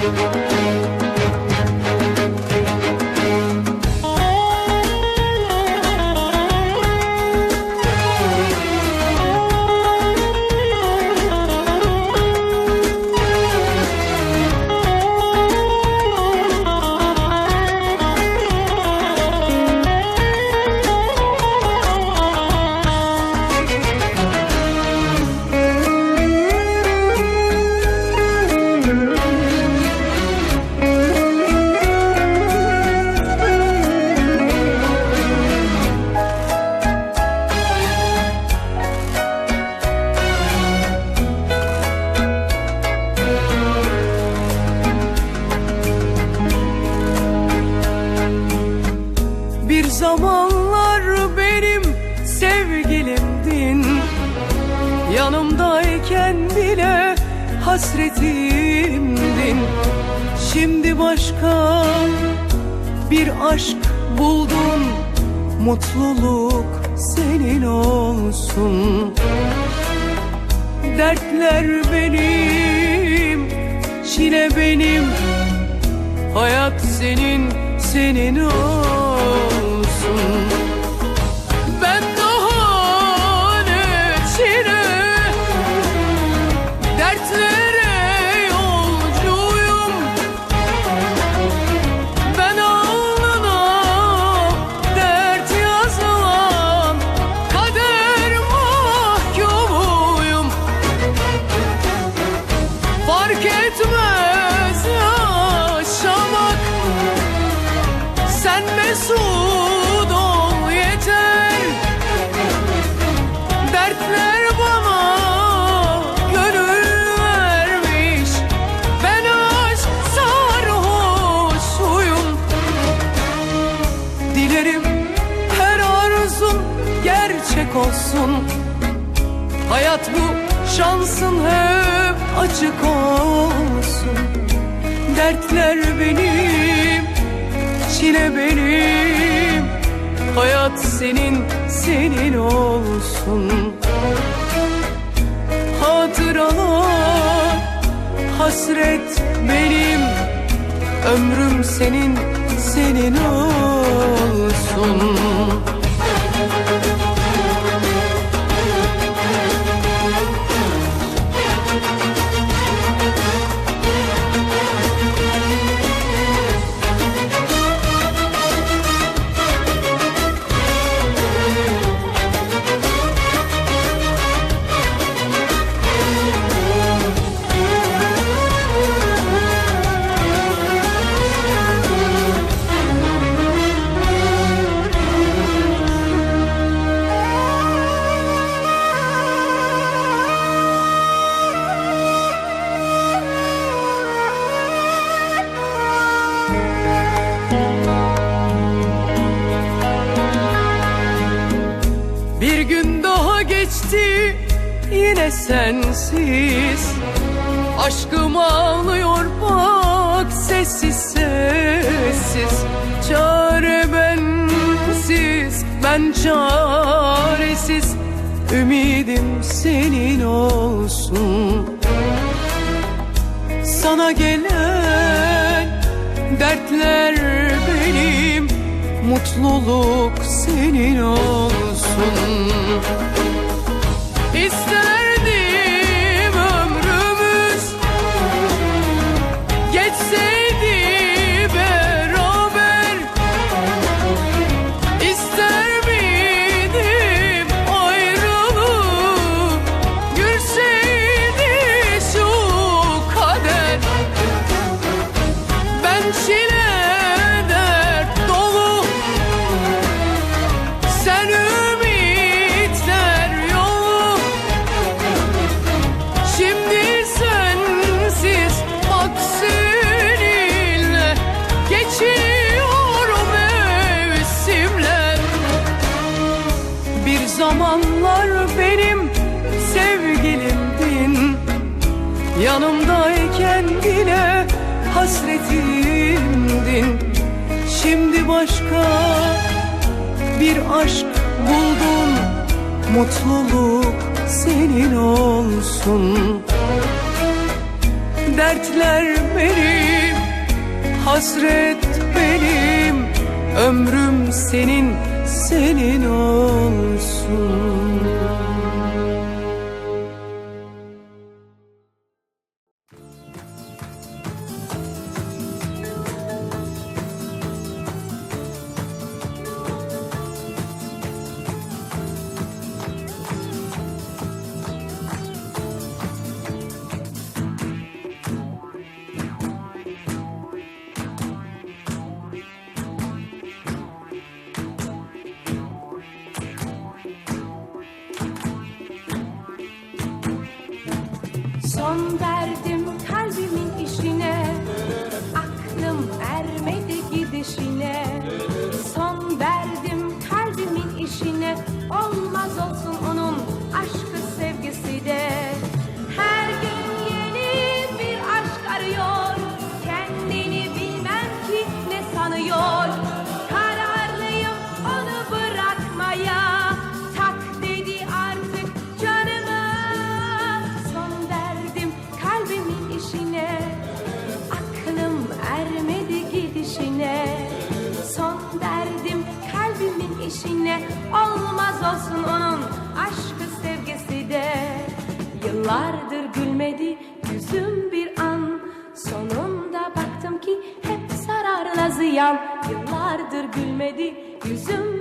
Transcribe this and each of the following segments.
Bir başka bir aşk buldun Mutluluk senin olsun. Dertler benim, çile benim. Hayat senin, senin olsun şansın hep açık olsun. Dertler benim, çile benim. Hayat senin, senin olsun. Hatıralar, hasret benim. Ömrüm senin, senin olsun. Bir sensiz. Aşkım ağlıyor bak sessiz sessiz. Çare bensiz ben çaresiz. Ümidim senin olsun. Sana gelen dertler benim. Mutluluk senin olsun. İsterdim Yanımdayken yine hasretimdin. Şimdi başka bir aşk buldum. Mutluluk senin olsun. Dertler benim, hasret benim. Ömrüm senin, senin olsun. son işinle Olmaz olsun onun aşkı sevgisi de. Yıllardır gülmedi yüzüm bir an. Sonunda baktım ki hep zararla ziyan. Yıllardır gülmedi yüzüm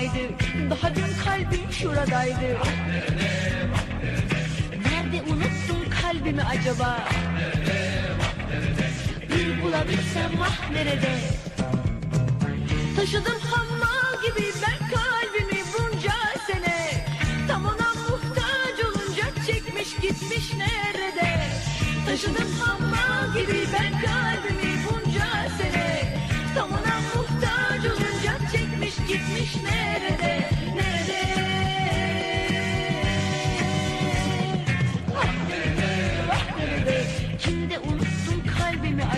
duraydı Daha dün kalbim şuradaydı. Nerede unuttum kalbimi acaba? Bir bulabilsem ah nerede? Taşıdım hammal gibi ben kalbimi bunca sene. Tam ona muhtaç olunca çekmiş gitmiş nerede? Taşıdım hammal gibi ben kalbimi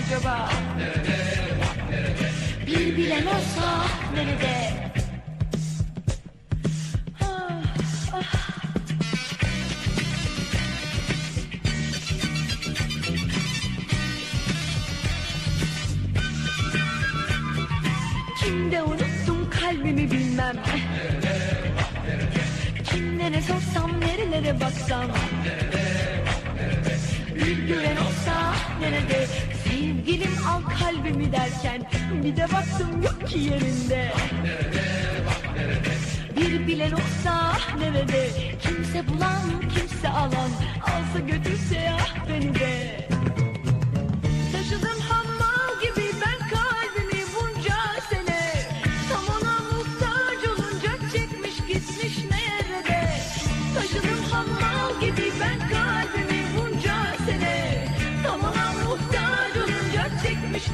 acaba? Bir bilen olsa nerede? Kimde unuttum kalbimi bilmem. Kimlere sorsam nerelere baksam. Bir gören olsa nerede Sevgilim al kalbimi derken Bir de baktım yok ki yerinde. Bir bilen olsa nerede? Kimse bulan kimse alan Alsa götürse ah beni de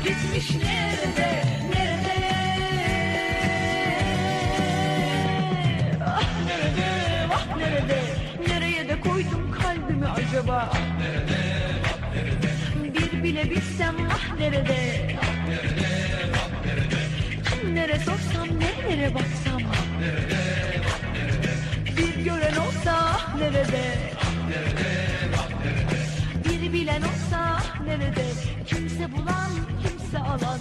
gitmiş nerede Nerede? Ah nerede ah nerede? Nereye de koydum kalbimi acaba? Bir bile bilsem ah nerede? Kimlere sorsam nerelere baksam? Bir gören olsa ah nerede? Bir bilen olsa ah nerede? Kimse bulan kimse alan